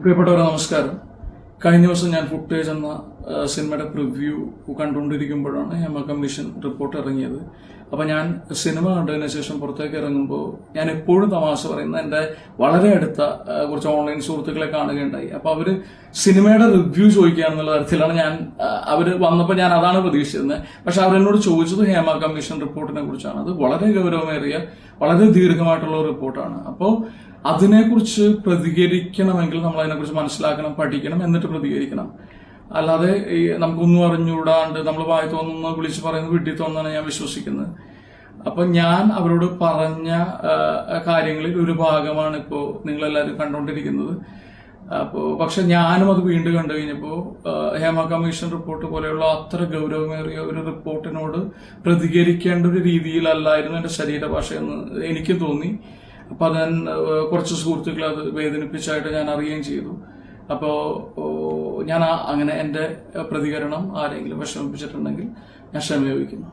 പ്രിയപ്പെട്ടവരെ നമസ്കാരം. കഴിഞ്ഞ ദിവസം ഞാൻ ഫുട്ടേജ് എന്ന സിനിമയുടെ പ്രിവ്യൂ കണ്ടുകൊണ്ടിരിക്കുമ്പോഴാണ് ഹേമ കമ്മീഷൻ റിപ്പോർട്ട് ഇറങ്ങിയത്. അപ്പോൾ ഞാൻ സിനിമ കണ്ടതിന് ശേഷം പുറത്തേക്ക് ഇറങ്ങുമ്പോൾ ഞാൻ എപ്പോഴും തമാശ പറയുന്ന എന്റെ വളരെ അടുത്ത കുറച്ച് ഓൺലൈൻ സുഹൃത്തുക്കളെ കാണുകയുണ്ടായി. അപ്പോൾ അവർ സിനിമയുടെ റിവ്യൂ ചോദിക്കുകയാണെന്നുള്ള തരത്തിലാണ് ഞാൻ അവർ വന്നപ്പോൾ ഞാൻ അതാണ് പ്രതീക്ഷിച്ചിരുന്നത്. പക്ഷെ അവരെന്നോട് ചോദിച്ചത് ഹേമ കമ്മീഷൻ റിപ്പോർട്ടിനെ കുറിച്ചാണ്. അത് വളരെ ഗൗരവമേറിയ വളരെ ദീർഘമായിട്ടുള്ള ഒരു റിപ്പോർട്ടാണ്. അപ്പോൾ അതിനെക്കുറിച്ച് പ്രതികരിക്കണമെങ്കിൽ നമ്മൾ അതിനെക്കുറിച്ച് മനസ്സിലാക്കണം പഠിക്കണം എന്നിട്ട് പ്രതികരിക്കണം. അല്ലാതെ ഈ നമുക്കൊന്നും അറിഞ്ഞുകൂടാണ്ട് നമ്മൾ വായി തോന്നുന്ന വിളിച്ച് പറയുന്നത് വീട്ടിൽ തോന്നാണ് ഞാൻ വിശ്വസിക്കുന്നത്. അപ്പൊ ഞാൻ അവരോട് പറഞ്ഞ കാര്യങ്ങളിൽ ഒരു ഭാഗമാണ് ഇപ്പോൾ നിങ്ങളെല്ലാവരും കണ്ടുകൊണ്ടിരിക്കുന്നത് അപ്പോൾ പക്ഷെ ഞാനും അത് വീണ്ടും കണ്ടു കഴിഞ്ഞപ്പോൾ ഹേമ കമ്മീഷൻ റിപ്പോർട്ട് പോലെയുള്ള അത്ര ഗൗരവമേറിയ ഒരു റിപ്പോർട്ടിനോട് പ്രതികരിക്കേണ്ട ഒരു രീതിയിലല്ലായിരുന്നു എന്റെ ശരീരഭാഷ എന്ന് എനിക്ക് തോന്നി. അപ്പൊ അത് കുറച്ച് സുഹൃത്തുക്കളെ അത് വേദനിപ്പിച്ചായിട്ട് ഞാൻ അറിയുകയും ചെയ്തു. അപ്പോൾ ഞാൻ അങ്ങനെ എന്റെ പ്രതികരണം ആരെങ്കിലും വിഷമിപ്പിച്ചിട്ടുണ്ടെങ്കിൽ ഞാൻ ക്ഷമ ചോദിക്കുന്നു